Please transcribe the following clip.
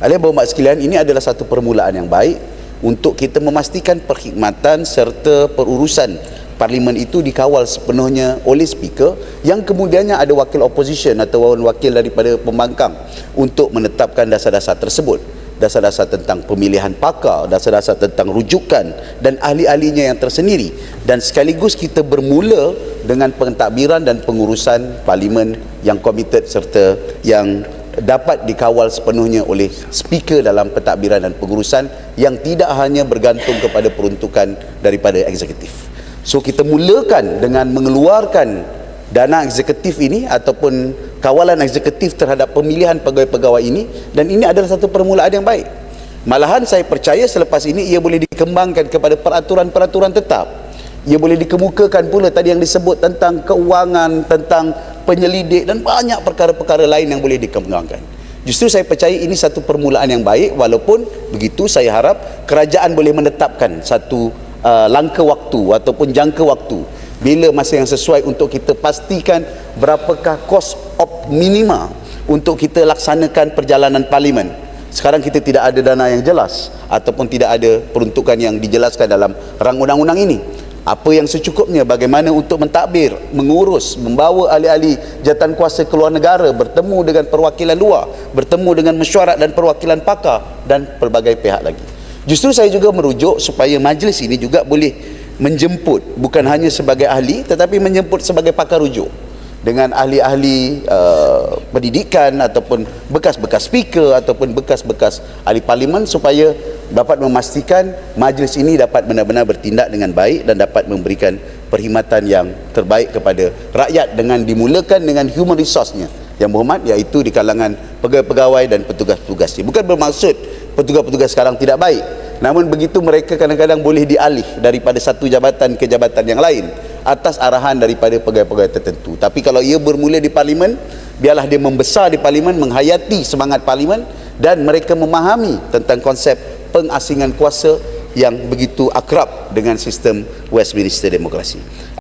Alih berhormat sekalian, ini adalah satu permulaan yang baik untuk kita memastikan perkhidmatan serta perurusan parlimen itu dikawal sepenuhnya oleh speaker. Yang kemudiannya ada wakil opposition atau wakil daripada pembangkang untuk menetapkan dasar-dasar tersebut. Dasar-dasar tentang pemilihan pakar, dasar-dasar tentang rujukan dan ahli-ahlinya yang tersendiri. Dan sekaligus kita bermula dengan pentadbiran dan pengurusan parlimen yang komited serta yang dapat dikawal sepenuhnya oleh speaker dalam pentadbiran dan pengurusan yang tidak hanya bergantung kepada peruntukan daripada eksekutif. So kita mulakan dengan mengeluarkan dana eksekutif ini ataupun kawalan eksekutif terhadap pemilihan pegawai-pegawai ini dan ini adalah satu permulaan yang baik. Malahan saya percaya selepas ini ia boleh dikembangkan kepada peraturan-peraturan tetap. Ia boleh dikemukakan pula tadi yang disebut tentang keuangan, tentang penyelidik dan banyak perkara-perkara lain yang boleh dikembangkan. Justru saya percaya ini satu permulaan yang baik walaupun begitu saya harap kerajaan boleh menetapkan satu uh, langkah waktu ataupun jangka waktu bila masa yang sesuai untuk kita pastikan berapakah kos op minima untuk kita laksanakan perjalanan parlimen. Sekarang kita tidak ada dana yang jelas ataupun tidak ada peruntukan yang dijelaskan dalam rang undang-undang ini apa yang secukupnya bagaimana untuk mentadbir mengurus membawa ahli-ahli jawatan kuasa keluar negara bertemu dengan perwakilan luar bertemu dengan mesyuarat dan perwakilan pakar dan pelbagai pihak lagi. Justru saya juga merujuk supaya majlis ini juga boleh menjemput bukan hanya sebagai ahli tetapi menjemput sebagai pakar rujuk dengan ahli-ahli uh, pendidikan ataupun bekas-bekas speaker ataupun bekas-bekas ahli parlimen supaya dapat memastikan majlis ini dapat benar-benar bertindak dengan baik dan dapat memberikan perkhidmatan yang terbaik kepada rakyat dengan dimulakan dengan human resource-nya yang berhormat iaitu di kalangan pegawai-pegawai dan petugas-petugas. Bukan bermaksud petugas-petugas sekarang tidak baik namun begitu mereka kadang-kadang boleh dialih daripada satu jabatan ke jabatan yang lain atas arahan daripada pegawai-pegawai tertentu. Tapi kalau ia bermula di parlimen, biarlah dia membesar di parlimen, menghayati semangat parlimen dan mereka memahami tentang konsep pengasingan kuasa yang begitu akrab dengan sistem Westminster demokrasi.